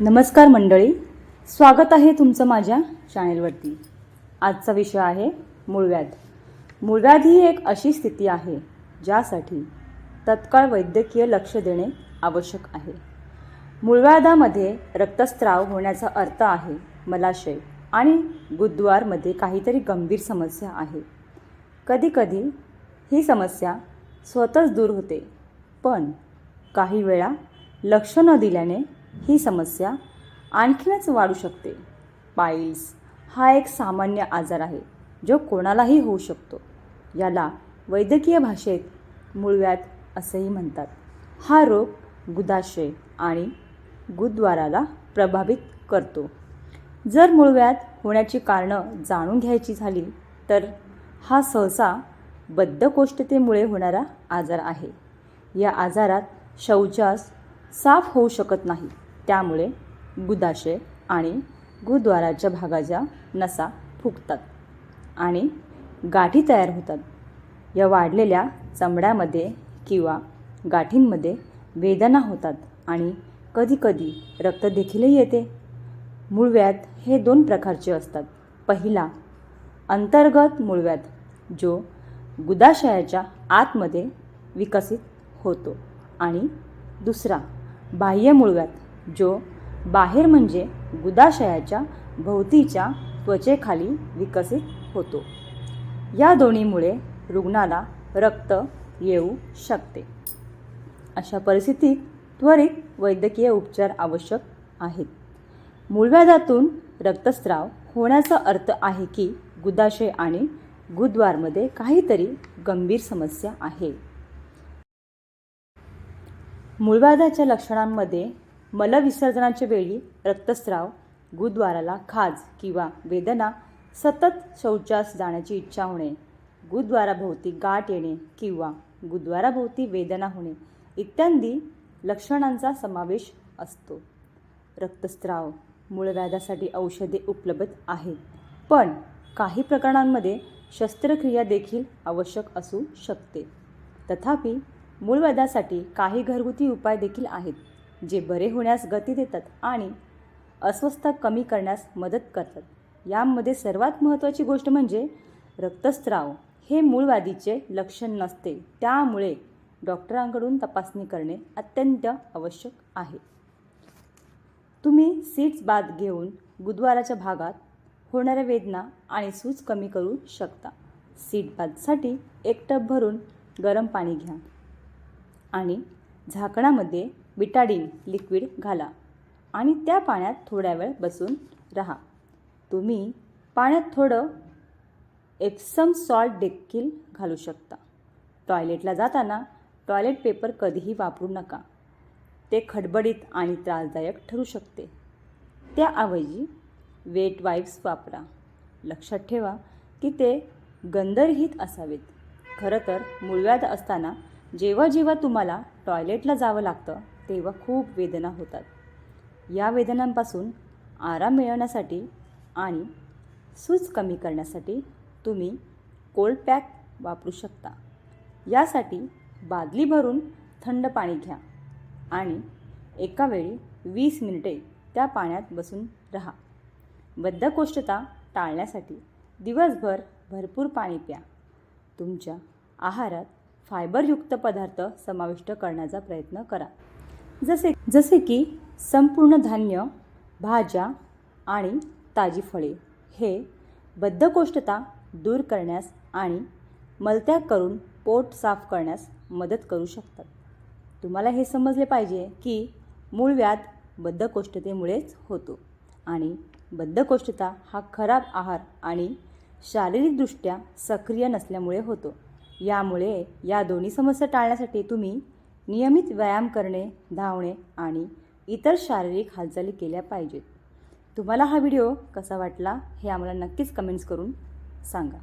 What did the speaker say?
नमस्कार मंडळी. स्वागत आहे तुमचं माझ्या चॅनेलवरती. आजचा विषय आहे मूळव्याध. मूळव्याध ही एक अशी स्थिती आहे ज्यासाठी तत्काळ वैद्यकीय लक्ष देणे आवश्यक आहे. मूळव्याधामध्ये रक्तस्त्राव होण्याचा अर्थ आहे मलाशय आणि गुद्वारमध्ये काहीतरी गंभीर समस्या आहे. कधीकधी ही समस्या स्वतःच दूर होते पण काही वेळा लक्ष न दिल्याने ही समस्या आणखीनच वाढू शकते. पाईल्स हा एक सामान्य आजार आहे जो कोणालाही होऊ शकतो. याला वैद्यकीय भाषेत मुळव्यात असेही म्हणतात. हा रोग गुदाशय आणि गुद्वाराला प्रभावित करतो. जर मुळव्यात होण्याची कारणं जाणून घ्यायची झाली तर हा सहसा बद्धकोष्ठतेमुळे होणारा आजार आहे. या आजारात शौचास साफ होऊ शकत नाही. त्यामुळे गुदाशय आणि गुद्वाराच्या भागाच्या नसा फुगतात आणि गाठी तयार होतात. या वाढलेल्या चमड्यामध्ये किंवा गाठींमध्ये वेदना होतात आणि कधीकधी रक्त देखीलही येते मूळव्याध हे दोन प्रकारचे असतात. पहिला अंतर्गत मूळव्याध जो गुदाशयाच्या आतमध्ये विकसित होतो. आणि दुसरा बाह्य मूळव्याध जो बाहेर म्हणजे गुदाशयाच्या भोवतीच्या त्वचेखाली विकसित होतो. या दोन्हीमुळे रुग्णाला रक्त येऊ शकते. अशा परिस्थितीत त्वरित वैद्यकीय उपचार आवश्यक आहेत. मूळव्याधातून रक्तस्राव होण्याचा अर्थ आहे की गुदाशय आणि गुद्वारमध्ये काहीतरी गंभीर समस्या आहे. मूळव्याधाच्या लक्षणांमध्ये मलविसर्जनाच्या वेळी रक्तस्राव गुरुद्वाराला खाज किंवा वेदना सतत शौचास जाण्याची इच्छा होणे गुरुद्वाराभोवती गाठ येणे किंवा गुद्वाराभोवती वेदना होणे इत्यादी लक्षणांचा समावेश असतो. रक्तस्राव मूळव्याधासाठी औषधे उपलब्ध आहेत पण काही प्रकरणांमध्ये शस्त्रक्रिया देखील आवश्यक असू शकते. तथापि मूळव्याधासाठी काही घरगुती उपाय देखील आहेत. जे बरे होण्यास गती देतात आणि अस्वस्थता कमी करण्यास मदत करतात. यामध्ये सर्वात महत्त्वाची गोष्ट म्हणजे रक्तस्राव हे मूळवादीचे लक्षण नसते. त्यामुळे डॉक्टरांकडून तपासणी करणे अत्यंत आवश्यक आहे. तुम्ही सीट्स बाद घेऊन बुधवाराच्या भागात होणाऱ्या वेदना आणि सूज कमी करू शकता. सीट बादसाठी एक टब भरून गरम पाणी घ्या आणि झाकणामध्ये बिटाडीन लिक्विड घाला आणि त्या पाण्यात थोड्या वेळ बसून राहा. तुम्ही पाण्यात थोडं एप्सम सॉल्ट देखील घालू शकता. टॉयलेटला जाताना टॉयलेट पेपर कधीही वापरू नका. ते खडबडीत आणि त्रासदायक ठरू शकते. त्याऐवजी वेट वाईप्स वापरा. लक्षात ठेवा की ते गंधरहित असावेत. खरं तर मूळव्याध असताना जेव्हा जेव्हा तुम्हाला टॉयलेटला जावं लागतं तेव्हा खूप वेदना होतात. या वेदनांपासून आराम मिळवण्यासाठी आणि सूज कमी करण्यासाठी तुम्ही कोल्ड पॅक वापरू शकता. यासाठी बादली भरून थंड पाणी घ्या आणि एका वेळी वीस मिनिटे त्या पाण्यात बसून राहा. बद्धकोष्ठता टाळण्यासाठी दिवसभर भरपूर पाणी प्या. तुमच्या आहारात फायबरयुक्त पदार्थ समाविष्ट करण्याचा प्रयत्न करा. जसे जसे की संपूर्ण धान्य भाज्या आणि ताजी फळे हे बद्धकोष्ठता दूर करण्यास आणि मलत्याग करून पोट साफ करण्यास मदत करू शकतात. तुम्हाला हे समजले पाहिजे की मूळ व्याध बद्धकोष्ठतेमुळेच होतो आणि बद्धकोष्ठता हा खराब आहार आणि शारीरिकदृष्ट्या सक्रिय नसल्यामुळे होतो. यामुळे या दोन्ही समस्या टाळण्यासाठी तुम्ही नियमित व्यायाम करणे धावणे आणि इतर शारीरिक हालचाली केल्या पाहिजेत. तुम्हाला हा व्हिडिओ कसा वाटला हे आम्हाला नक्कीच कमेंट्स करून सांगा.